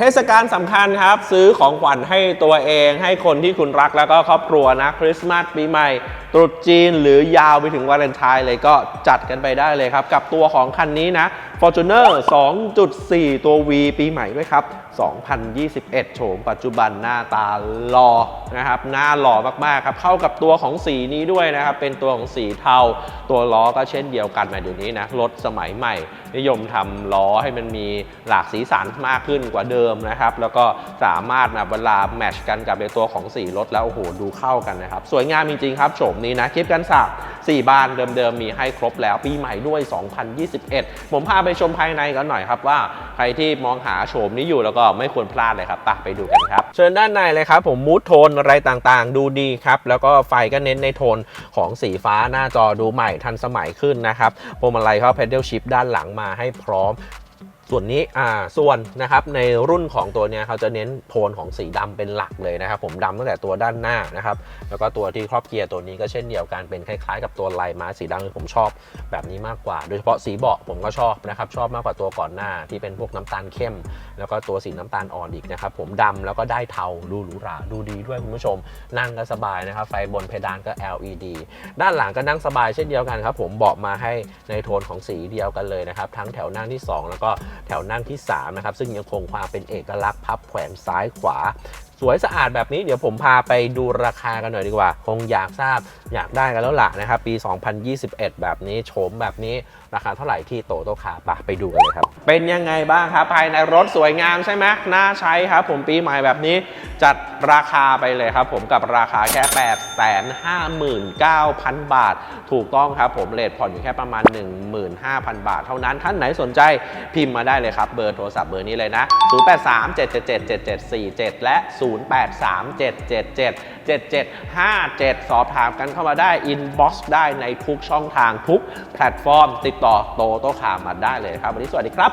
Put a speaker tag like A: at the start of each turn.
A: เทศกาลสำคัญครับ ซื้อของขวัญให้ตัวเอง ให้คนที่คุณรักแล้วก็ครอบครัวนะคริสต์มาสปีใหม่ ตรุษจีนหรือยาวไปถึงวาเลนไทน์เลยก็จัดกันไปได้เลยครับ กับตัวของคันนี้นะ Fortuner 2.4 ตัว V ปีใหม่ด้วยครับ 2021 โฉมปัจจุบันหน้าตาหล่อนะครับ หน้าหล่อมากๆครับ เข้ากับตัวของสีนี้ด้วยนะครับ เป็นตัวของสีเทา ตัวล้อก็เช่นเดียวกันมาเดี๋ยวนี้นะ รถสมัยใหม่ นิยมทำล้อให้มันมีหลากสีสันมากขึ้นกว่าเดิมนะครับ แล้วก็สามารถนะเวลาแมชกันกับในตัวของสีรถแล้วโอ้โหดูเข้ากันนะครับ สวยงามจริงๆครับโฉมนี้นะคลิปกันสาบ4บานเดิมๆ มีให้ครบแล้วปีใหม่ด้วย 2021 ผมพาไปชมภายในกันหน่อยครับว่าใครที่มองหาโฉมนี้อยู่แล้วก็ไม่ควรพลาดเลยครับไปไปดูกันครับ เชิญด้านในเลยครับ ผมมูดโทนอะไรต่างๆ ดูดีครับ แล้วก็ไฟก็เน้นในโทนของสีฟ้าหน้าจอดูใหม่ทันสมัยขึ้นนะครับพวงมาลัยเขา pedal shift ด้านหลังมาให้พร้อม ส่วนนี้อ่าส่วนนะครับในรุ่นของตัวเนี้ยเขาจะเน้นโทนของสีดำเป็นหลักเลยนะครับผมดำตั้งแต่ตัวด้านหน้านะครับแล้วก็ตัวที่ครอบเกียร์ตัวนี้ก็เช่นเดียวกันเป็นคล้ายๆกับตัวลายม้าสีดำที่ผมชอบแบบนี้มากกว่า โดยเฉพาะสีเบาะผมก็ชอบนะครับชอบมากกว่าตัวก่อนหน้าที่เป็นพวกน้ำตาลเข้ม แล้วก็ตัวสีน้ำตาลอ่อนอีกนะครับผมดำแล้วก็ได้เทาดูหรูหราดูดีด้วยคุณผู้ชม นั่งก็สบายนะครับไฟบนเพดานก็ LED ด้านหลังก็นั่งสบายเช่นเดียวกันครับผมเบาะมาให้ในโทนของสีเดียวกันเลยนะครับทั้งแถวนั่งที่ 2 แล้วก็ แถวนั่งที่3นะครับซึ่งยังคงความเป็นเอกลักษณ์พับแขวนซ้ายขวา สวยสะอาดแบบนี้เดี๋ยวผมพาไปดูราคากันหน่อยดีกว่า คงอยากทราบอยากได้กันแล้วล่ะนะครับ ปี 2021 แบบนี้โฉมแบบนี้ราคาเท่าไหร่ที่โตโตคาปะไปดูกันเลยครับ เป็นยังไงบ้างครับภายในรถสวยงามใช่ไหมน่าใช้ครับผมปีใหม่แบบนี้จัด ราคาไปเลยครับผมกับราคาแค่ 8 5 9 0 0 0 บาท ถูกต้องครับผมเลทผ่อนอยู่แค่ประมาณ 15,000 บาท เท่านั้นท่านไหนสนใจพิมพ์มาได้เลยครับ เบอร์โทรศัพท์เบอร์นี้เลยนะ 0837777747 และ 0837777757 สอบถามกันเข้ามาได้ inbox ได้ในทุกช่องทางทุกแพลตฟอร์ม ติดต่อโตโตคามาได้เลยครับ วันนี้สวัสดีครับ